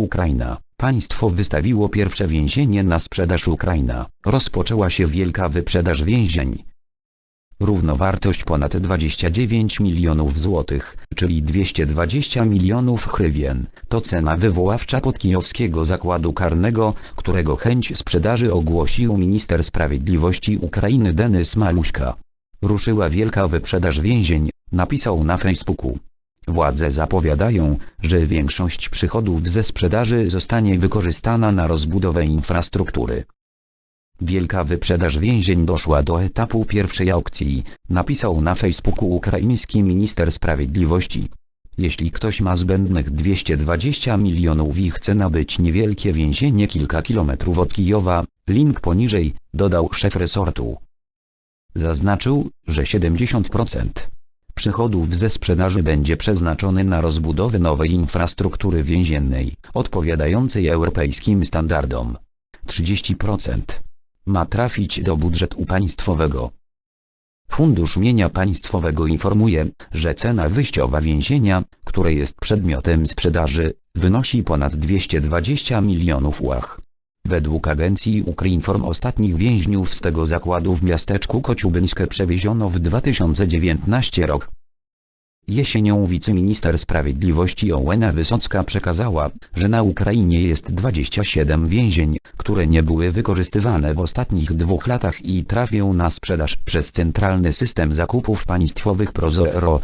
Ukraina. Państwo wystawiło pierwsze więzienie na sprzedaż Ukraina. Rozpoczęła się wielka wyprzedaż więzień. Równowartość ponad 29 milionów złotych, czyli 220 milionów hrywien, to cena wywoławcza podkijowskiego zakładu karnego, którego chęć sprzedaży ogłosił minister sprawiedliwości Ukrainy Denys Maluśka. Ruszyła wielka wyprzedaż więzień, napisał na Facebooku. Władze zapowiadają, że większość przychodów ze sprzedaży zostanie wykorzystana na rozbudowę infrastruktury. Wielka wyprzedaż więzień doszła do etapu pierwszej aukcji, napisał na Facebooku ukraiński minister sprawiedliwości. Jeśli ktoś ma zbędnych 220 milionów i chce nabyć niewielkie więzienie kilka kilometrów od Kijowa, link poniżej, dodał szef resortu. Zaznaczył, że 70% przychodów ze sprzedaży będzie przeznaczony na rozbudowę nowej infrastruktury więziennej, odpowiadającej europejskim standardom. 30% ma trafić do budżetu państwowego. Fundusz Mienia Państwowego informuje, że cena wyjściowa więzienia, które jest przedmiotem sprzedaży, wynosi ponad 220 milionów łach. Według agencji Ukrinform ostatnich więźniów z tego zakładu w miasteczku Kociubyńskie przewieziono w 2019 rok. Jesienią wiceminister sprawiedliwości Ołena Wysocka przekazała, że na Ukrainie jest 27 więzień, które nie były wykorzystywane w ostatnich dwóch latach i trafią na sprzedaż przez Centralny System Zakupów Państwowych Prozoro.